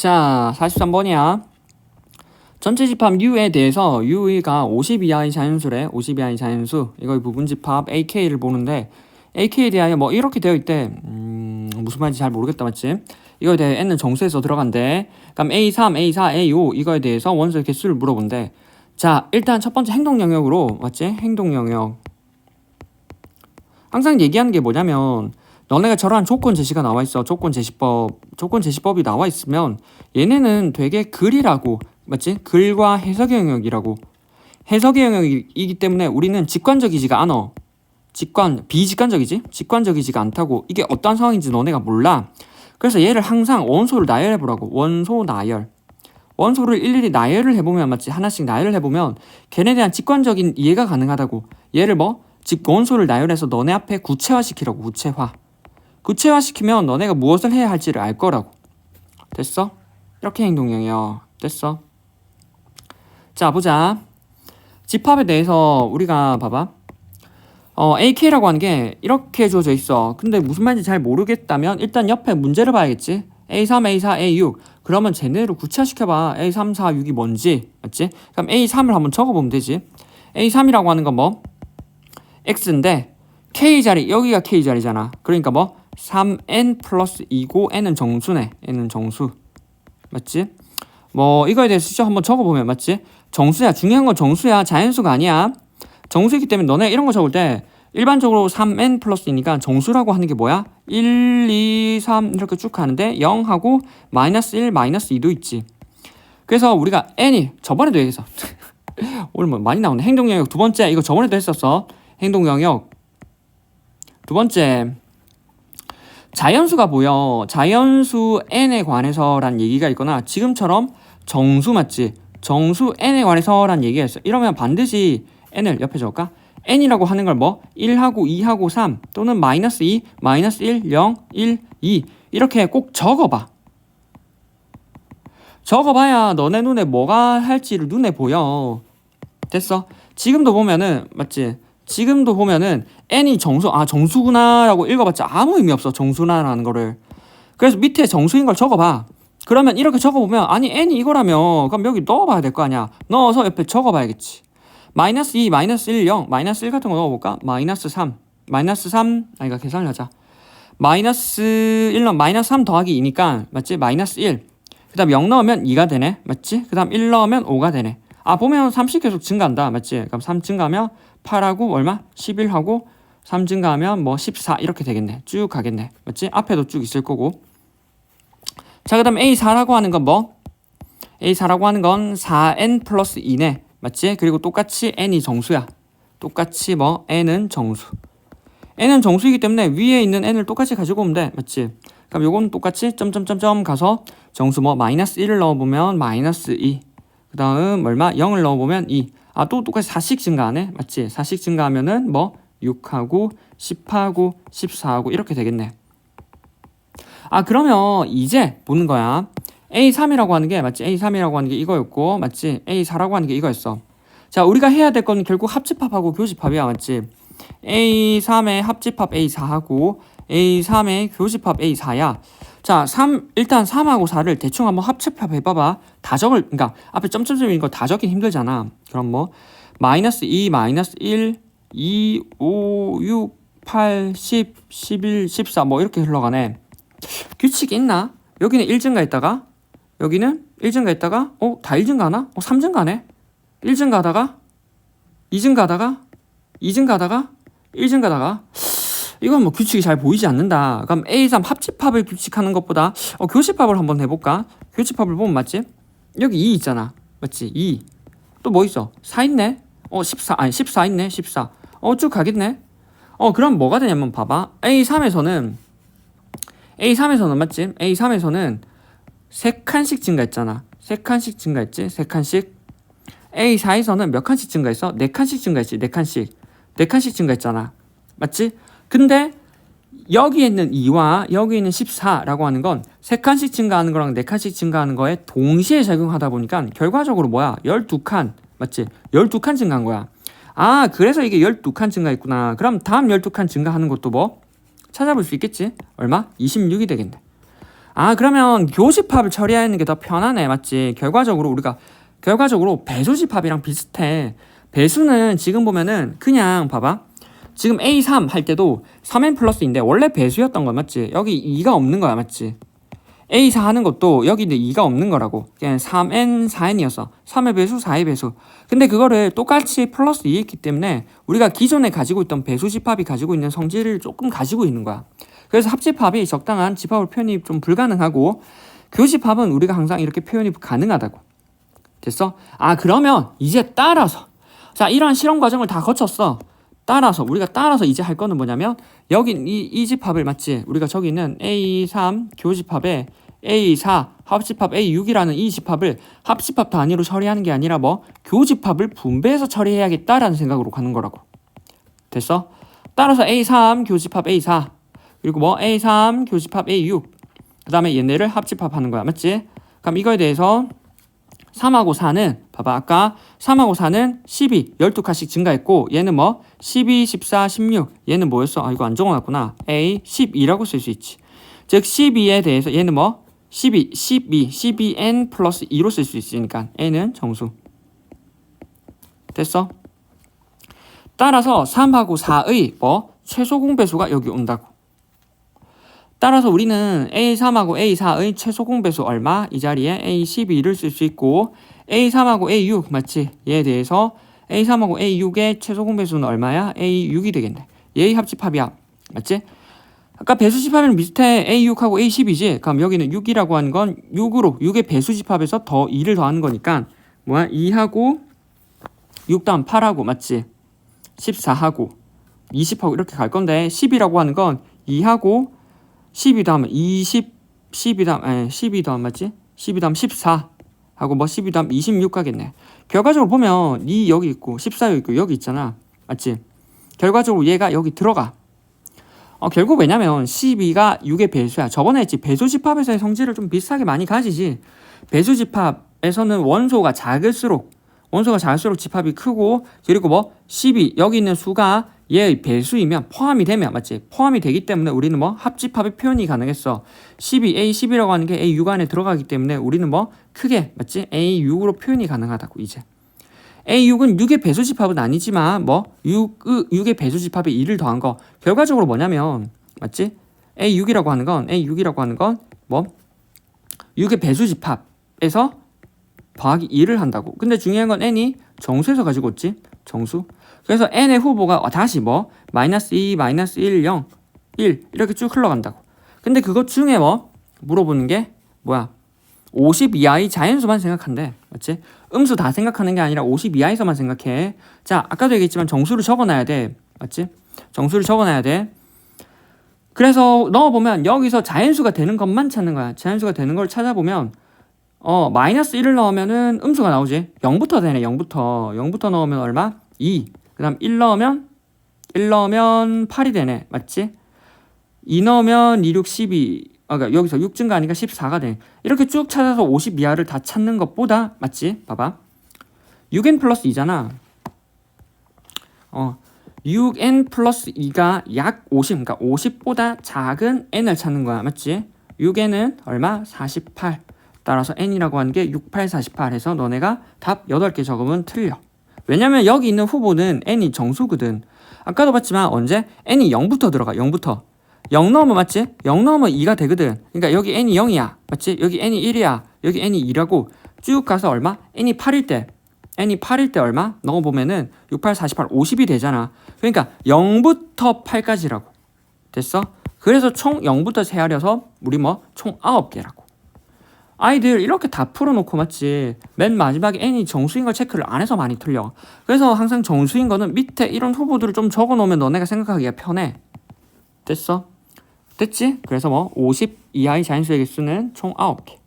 자, 43번이야. 전체 집합 U에 대해서 U가 50 이하의 자연수래. 50 이하의 자연수. 이거 부분 집합 AK를 보는데 AK에 대하여 뭐 이렇게 되어 있대. 음, 무슨 말인지 잘 모르겠다, 맞지? 이거에 대해 N은 정수에서 들어간대. 그럼 A3, A4, A5 이거에 대해서 원소의 개수를 물어본대. 자, 일단 첫 번째 행동 영역으로 맞지? 행동 영역. 항상 얘기하는 게 뭐냐면 너네가 저러한 조건 제시가 나와 있어. 조건 제시법. 조건 제시법이 나와 있으면 얘네는 되게 글이라고 맞지? 글과 해석의 영역이라고. 해석의 영역이기 때문에 우리는 직관적이지가 않아. 직관 비직관적이지? 직관적이지가 않다고. 이게 어떤 상황인지 너네가 몰라. 그래서 얘를 항상 원소를 나열해 보라고. 원소 나열. 원소를 일일이 나열을 해보면 맞지? 하나씩 나열을 해보면 걔네에 대한 직관적인 이해가 가능하다고. 얘를 뭐? 즉 원소를 나열해서 너네 앞에 구체화시키라고. 구체화. 구체화시키면 너네가 무엇을 해야 할지를 알 거라고. 됐어? 이렇게 행동형이요. 됐어? 자, 보자. 집합에 대해서 우리가 봐봐. 어, AK라고 하는 게 이렇게 주어져 있어. 근데 무슨 말인지 잘 모르겠다면 일단 옆에 문제를 봐야겠지. A3, A4, A6. 그러면 쟤네를 구체화시켜봐. A3, 4, 6이 뭔지. 맞지? 그럼 A3을 한번 적어보면 되지. A3이라고 하는 건 뭐? X인데 K 자리, 여기가 K 자리잖아. 그러니까 뭐? 3N 플러스 2고 N은 정수네. N은 정수. 맞지? 뭐 이거에 대해서 직접 한번 적어보면 맞지? 정수야. 중요한 건 정수야. 자연수가 아니야. 정수이기 때문에 너네 이런 거 적을 때 일반적으로 3n 플러스이니까 정수라고 하는 게 뭐야? 1, 2, 3 이렇게 쭉 가는데 0하고 마이너스 1, 마이너스 2도 있지. 그래서 우리가 n이 저번에도 얘기했어. 오늘 뭐 많이 나오네. 행동 영역 두 번째 이거 저번에도 했었어. 행동 영역 두 번째 자연수가 보여. 자연수 n에 관해서란 얘기가 있거나 지금처럼 정수 맞지? 정수 n에 관해서란 얘기가 있어. 이러면 반드시 n을 옆에 적을까? n이라고 하는 걸 뭐? 1하고 2하고 3 또는 마이너스 2, 마이너스 1, 0, 1, 2 이렇게 꼭 적어봐. 적어봐야 너네 눈에 뭐가 할지를 눈에 보여. 됐어? 지금도 보면은 맞지? 지금도 보면은 n이 정수 아 정수구나라고 읽어봤자 아무 의미 없어 정수나라는 거를. 그래서 밑에 정수인 걸 적어봐. 그러면 이렇게 적어보면 아니 n이 이거라면 그럼 여기 넣어봐야 될 거 아니야. 넣어서 옆에 적어봐야겠지. 마이너스 2, 마이너스 1, 0, 마이너스 1 같은 거 넣어볼까? 마이너스 3, 마이너스 3, 아니가 계산을 하자. 마이너스 1로 마이너스 3 더하기 2니까 맞지? 마이너스 1. 그 다음 0 넣으면 2가 되네. 맞지? 그 다음 1 넣으면 5가 되네. 아 보면 30 계속 증가한다. 맞지? 그럼 3 증가하면 8하고 얼마? 11하고 3 증가하면 뭐 14 이렇게 되겠네. 쭉 가겠네. 맞지? 앞에도 쭉 있을 거고. 자, 그 다음 A4라고 하는 건 뭐? A4라고 하는 건 4n 플러스 2네. 맞지? 그리고 똑같이 n이 정수야. 똑같이 뭐 n은 정수. n은 정수이기 때문에 위에 있는 n을 똑같이 가지고 오면 돼. 맞지? 그럼 요건 똑같이 점점점점 가서 정수 뭐 마이너스 1을 넣어보면 마이너스 2. 그 다음 얼마? 0을 넣어보면 2. 아 또 똑같이 4씩 증가하네. 맞지? 4씩 증가하면은 뭐 6하고 10하고 14하고 이렇게 되겠네. 아 그러면 이제 보는 거야. A3이라고 하는 게 맞지? A3이라고 하는 게 이거였고 맞지? A4라고 하는 게 이거였어. 자, 우리가 해야 될 건 결국 합집합하고 교집합이야, 맞지? A3의 합집합 A4하고 A3의 교집합 A4야. 자, 3 일단 3하고 4를 대충 한번 합집합 해 봐봐. 다 적을 그러니까 앞에 점점점인 거 다 적긴 힘들잖아. 그럼 뭐 마이너스 2, 마이너스 1, 2, 5, 6, 8, 10, 11, 14 뭐 이렇게 흘러가네. 규칙 있나? 여기는 1증가했다가 여기는 1증가했다가 어? 다 1증가하나? 어? 3증가네? 1증가하다가 2증가하다가 2증가하다가 1증가하다가 이건 뭐 규칙이 잘 보이지 않는다. 그럼 A3 합집합을 규칙하는 것보다 어, 교집합을 한번 해볼까? 교집합을 보면 맞지? 여기 2 있잖아. 맞지? 2. 또 뭐 있어? 4 있네? 어, 14. 아니, 14 있네. 14. 어, 쭉 가겠네? 어, 그럼 뭐가 되냐면 봐봐. A3에서는 A3에서는 맞지? A3에서는 세 칸씩 증가했잖아. 세 칸씩 증가했지? 세 칸씩. A4에서는 몇 칸씩 증가했어? 네 칸씩 증가했지. 네 칸씩. 네 칸씩 증가했잖아. 맞지? 근데 여기에 있는 2와 여기 있는 14라고 하는 건세 칸씩 증가하는 거랑 네 칸씩 증가하는 거에 동시에 적용하다 보니까 결과적으로 뭐야? 12칸. 맞지? 12칸 증가한 거야. 아, 그래서 이게 12칸 증가했구나. 그럼 다음 12칸 증가하는 것도 뭐? 찾아볼 수 있겠지? 얼마? 26이 되겠네. 아 그러면 교집합을 처리하는 게 더 편하네 맞지 결과적으로 우리가 결과적으로 배수집합이랑 비슷해 배수는 지금 보면은 그냥 봐봐 지금 A3 할 때도 3n 플러스인데 원래 배수였던 거 맞지? 여기 2가 없는 거야 맞지? A4 하는 것도 여기 근데 2가 없는 거라고. 그냥 3n 4n이었어 3의 배수 4의 배수. 근데 그거를 똑같이 플러스 2 했기 때문에 우리가 기존에 가지고 있던 배수 집합이 가지고 있는 성질을 조금 가지고 있는 거야. 그래서 합집합이 적당한 집합으로 표현이 좀 불가능하고 교집합은 우리가 항상 이렇게 표현이 가능하다고. 됐어? 아 그러면 이제 따라서. 자 이러한 실험 과정을 다 거쳤어 따라서 우리가 따라서 이제 할 거는 뭐냐면 여기 이, 이 집합을 맞지 우리가 저기 있는 A3 교집합에 A4 합집합 A6이라는 이 집합을 합집합 단위로 처리하는 게 아니라 뭐 교집합을 분배해서 처리해야겠다라는 생각으로 가는 거라고 됐어? 따라서 A3 교집합 A4 그리고 뭐 A3 교집합 A6 그 다음에 얘네를 합집합하는 거야 맞지? 그럼 이거에 대해서 3하고 4는 봐봐 아까 3하고 4는 12 12칸씩 증가했고 얘는 뭐 12, 14, 16 얘는 뭐였어? 아 이거 안 적어놨구나 A 12라고 쓸 수 있지 즉 12에 대해서 얘는 뭐 12, 12, 12n 플러스 2로 쓸 수 있으니까 n은 정수 됐어? 따라서 3하고 4의 뭐 최소 공배수가 여기 온다고 따라서 우리는 A3하고 A4의 최소 공배수 얼마? 이 자리에 A12를 쓸 수 있고 A3하고 A6 맞지? 얘에 대해서 A3하고 A6의 최소 공배수는 얼마야? A6이 되겠네. 얘의 합집합이야. 맞지? 아까 배수집합이랑 비슷해. A6하고 A10이지. 그럼 여기는 6이라고 하는 건 6으로 6의 배수집합에서 더 2를 더하는 거니까 뭐야? 2하고 6 다음 8하고 맞지? 14하고 20하고 이렇게 갈 건데 10이라고 하는 건 2하고 12 다음에 20, 12 다음, 에, 12 다음 맞지? 12 다음 14 하고 뭐 12 다음 26 가겠네. 결과적으로 보면 이 여기 있고 14 여기 있고 여기 있잖아. 맞지? 결과적으로 얘가 여기 들어가. 어, 결국 왜냐면 12가 6의 배수야. 저번에 했지. 배수집합에서의 성질을 좀 비슷하게 많이 가지지. 배수집합에서는 원소가 작을수록 원소가 작을수록 집합이 크고 그리고 뭐 12 여기 있는 수가 얘의 배수이면 포함이 되면 맞지? 포함이 되기 때문에 우리는 뭐 합집합의 표현이 가능했어. 12 A10이라고 하는 게 A6 안에 들어가기 때문에 우리는 뭐 크게 맞지? A6으로 표현이 가능하다고 이제. A6은 6의 배수집합은 아니지만 뭐 6, 6의 배수집합에 2를 더한 거 결과적으로 뭐냐면 맞지? A6이라고 하는 건 A6이라고 하는 건 뭐 6의 배수집합에서 더하기 2를 한다고. 근데 중요한 건 n이 정수에서 가지고 있지. 정수. 그래서 n의 후보가 다시 뭐 마이너스 2, 마이너스 1, 0, 1 이렇게 쭉 흘러간다고. 근데 그것 중에 뭐 물어보는 게 뭐야? 50 이하의 자연수만 생각한대. 맞지? 음수 다 생각하는 게 아니라 50 이하에서만 생각해. 자, 아까도 얘기했지만 정수를 적어놔야 돼. 맞지? 정수를 적어놔야 돼. 그래서 넣어보면 여기서 자연수가 되는 것만 찾는 거야. 자연수가 되는 걸 찾아보면 어 마이너스 1을 넣으면은 음수가 나오지 0부터 되네 0부터 0부터 넣으면 얼마? 2 그 다음 1 넣으면 1 넣으면 8이 되네 맞지? 2 넣으면 2, 6, 12 아, 그러니까 여기서 6 증가하니까 14가 돼 이렇게 쭉 찾아서 50 이하를 다 찾는 것보다 맞지? 봐봐 6n 플러스 2잖아 어 6n 플러스 2가 약 50, 그러니까 50보다 작은 n을 찾는 거야, 맞지? 6n은 얼마? 48. 따라서 n이라고 하는 게 6, 8, 48 해서 너네가 답 8개 적으면 틀려. 왜냐면 여기 있는 후보는 n이 정수거든. 아까도 봤지만 언제? n이 0부터 들어가, 0부터. 0 넣으면 맞지? 0 넣으면 2가 되거든. 그러니까 여기 n이 0이야. 맞지? 여기 n이 1이야. 여기 n이 2라고 쭉 가서 얼마? n이 8일 때. n이 8일 때 얼마? 넣어보면은 6, 8, 48, 50이 되잖아. 그러니까 0부터 8까지라고. 됐어? 그래서 총 0부터 세하려서 우리 뭐 총 9개라고. 아이들 이렇게 다 풀어놓고 맞지. 맨 마지막에 n이 정수인 걸 체크를 안 해서 많이 틀려. 그래서 항상 정수인 거는 밑에 이런 후보들을 좀 적어놓으면 너네가 생각하기가 편해. 됐어? 됐지? 그래서 뭐 50 이하의 자연수의 개수는 총 9개.